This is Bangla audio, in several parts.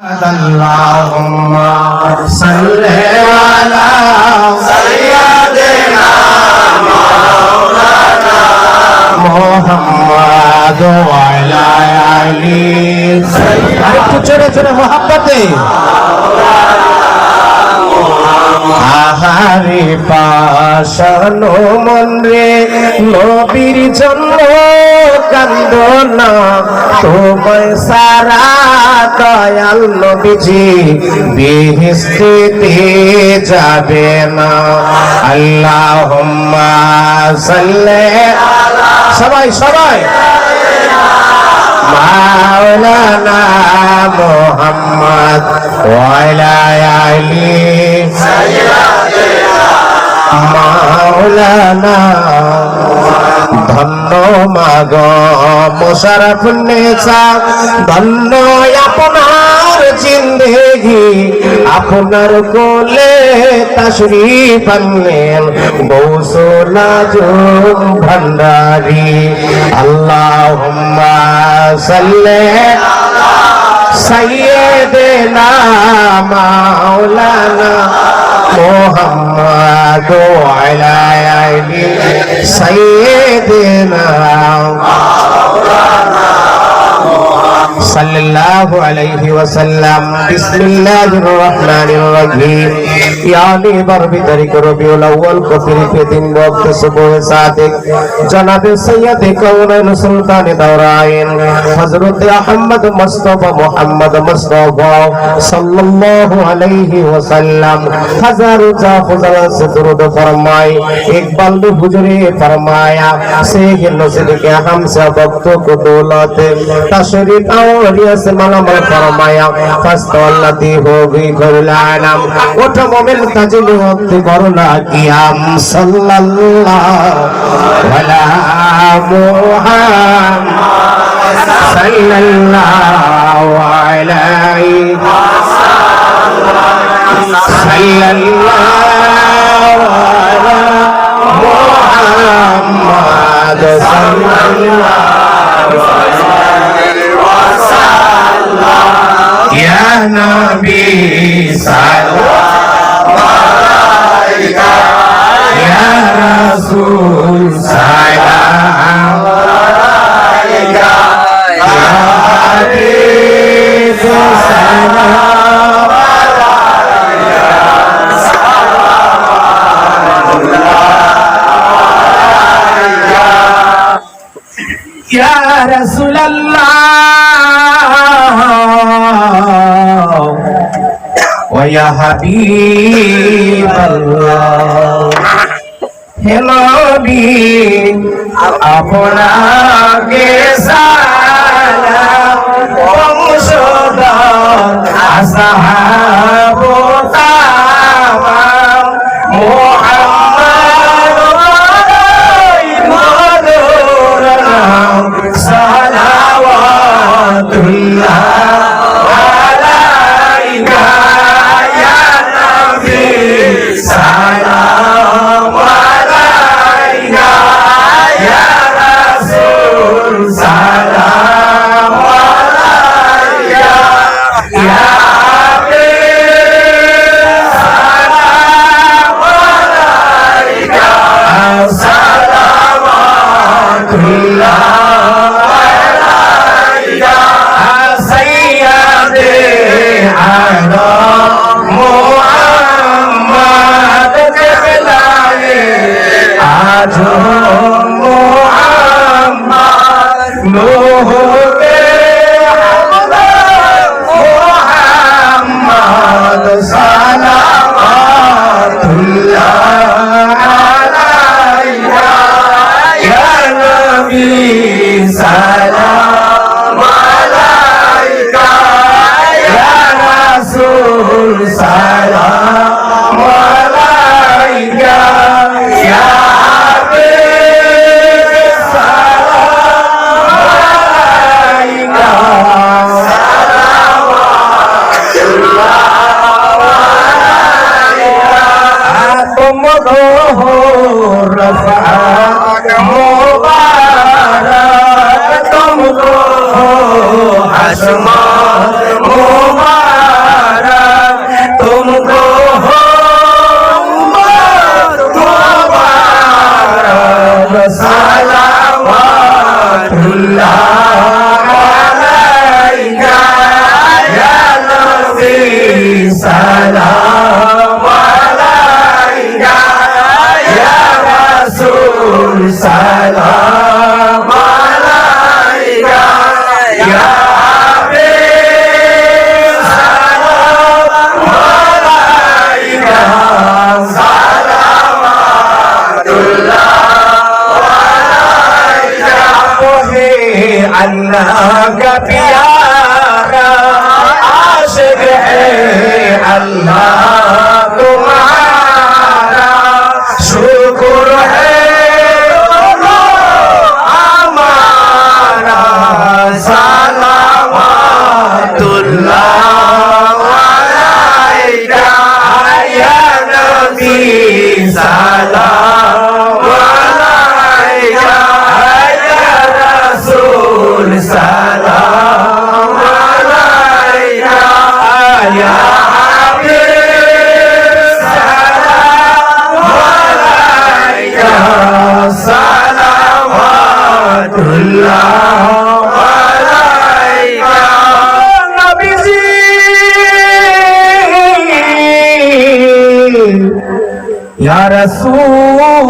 اللهم صل على سيدنا مولانا محمد وعلى آله আরেকটু ছেড়ে ছেড়ে মোহাব্বতে আহারে পাশানো মন রে নবীর জন্য কান্দ না তোমায় সারা দয়াল নবীজি বিহিস্তিতে যাবে না। আল্লাহুম্মা সাল্লি সবাই সবাই। মাওলানা মোহাম্মদ ওয়ালা আলি। মাওলানা, ধন্য মাগ মোশারফ নেশা ধন্য আপনার জিন্দেগি, আপনার কোলে তশরিফ আনলেন গৌসলাজুম ভণ্ডারি আল্লাহুম্মা সাল্লি আলা সাইয়্যিদিনা মাওলানা। محمد وعلى آله سيدنا صلى الله عليه وسلم بسم الله الرحمن الرحيم ইয়ানি বারবি তারিখ রবিউল আউয়াল কফির ফি দিন ওয়াক্ত সুবহ সাদিক। জনাবে সৈয়দ কাউনাইন সুলতান দাওরাইন। হযরত আহমদ মুস্তাফা মুহাম্মদ মুস্তাফা সাল্লাল্লাহু আলাইহি ওয়াসাল্লাম হাজার জাফজাল সে দুরুদ ইকবাল নে হুজুরে ফরমায়া সে নসিল কে হাম ভক্ত কো দৌলত তশরিফ আওরিয়া মালামাল ফরমায়া ফাস্তাল্লাতি হোগি করলানাম ওটা রবের কাজে হতে করো না কিয়াম সাল্লাল্লাহু সাল্লাল্লাহু আলাইহি মুহাম্মদ সাল্লাল্লাহু আলাইহি ওয়াসাল্লাম ইয়া নবী সাল্লাল্লাহু Rasul Salam Alaika Habib Salam Alaika Salam Alaika Ya Rasulallah Wa Ya Habib Allah আপনাকে সালাম বংশধর আসহাব সালাম আলাইকা ইয়া রাসূল সালাম আলাইকা ইয়া হাবিব সালাম আলাইকা সালাম আলাইকা আতমগো রফা আসমান अल्लाह का پیارا عاشق ہے اللہ تمہارا ইয়া রাসূলুল্লাহ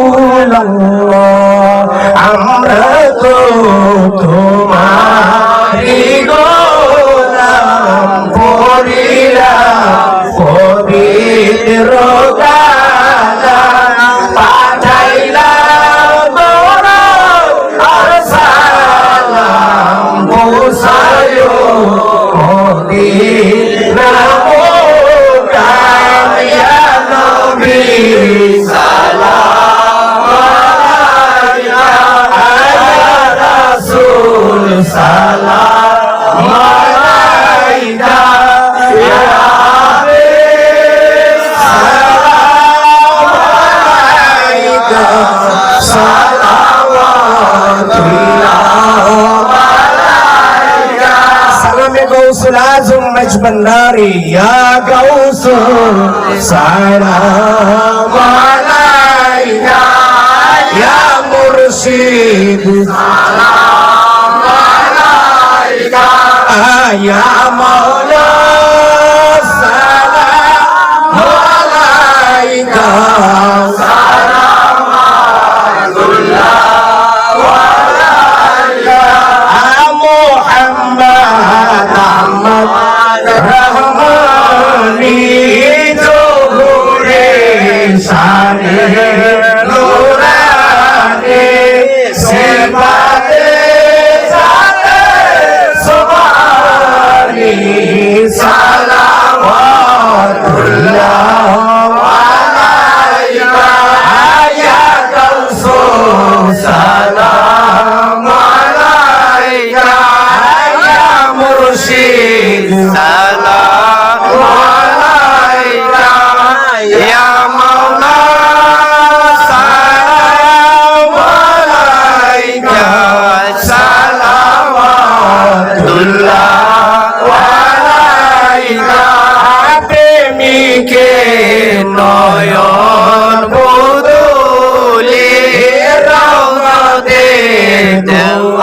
আমরা তো সালাম। আলাইকা ইয়া হাবিব সালাম আলাইকা সালাওয়াতুল্লাহ আলাইকা সালামে গৌসুল আজম মজবন্দারি ইয়া গৌসুল সালাম। আলাইকা ইয়া মুরশিদ। کا آیا مولا سلام علیکہ Tell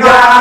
Hallelujah.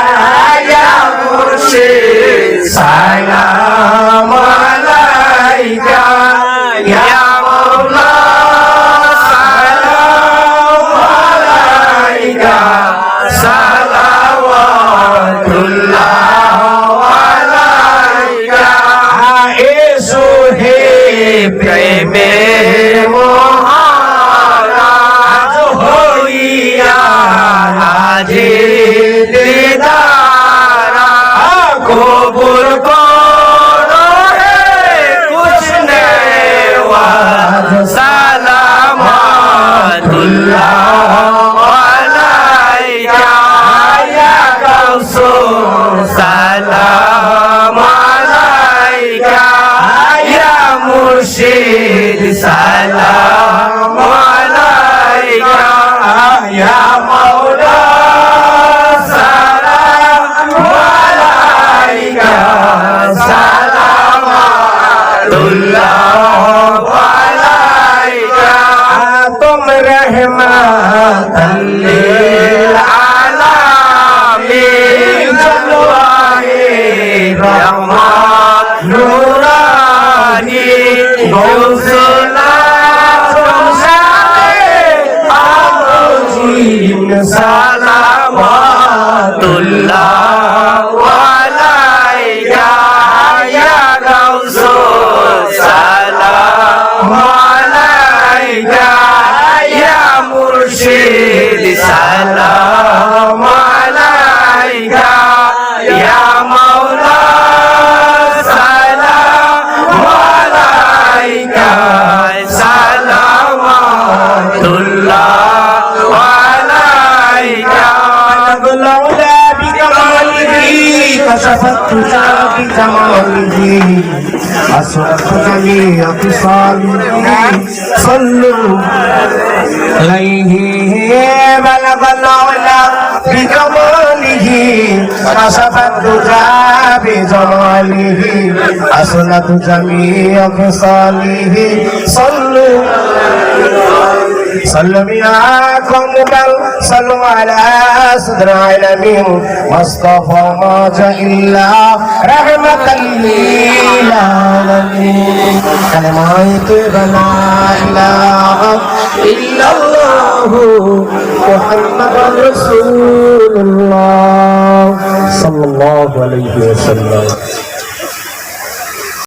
كشف الدجى بجماله أسرت جميع خصاله صلوا عليه بلغ العلا بكماله كشف الدجى بجماله أسرت جميع خصاله صلوا صلوا بياكم بل صلوا على صدر العالمين مصطفى ما جاء إلا رحمة للعالمين كلمات لا إله إلا الله محمد رسول الله صلى الله عليه وسلم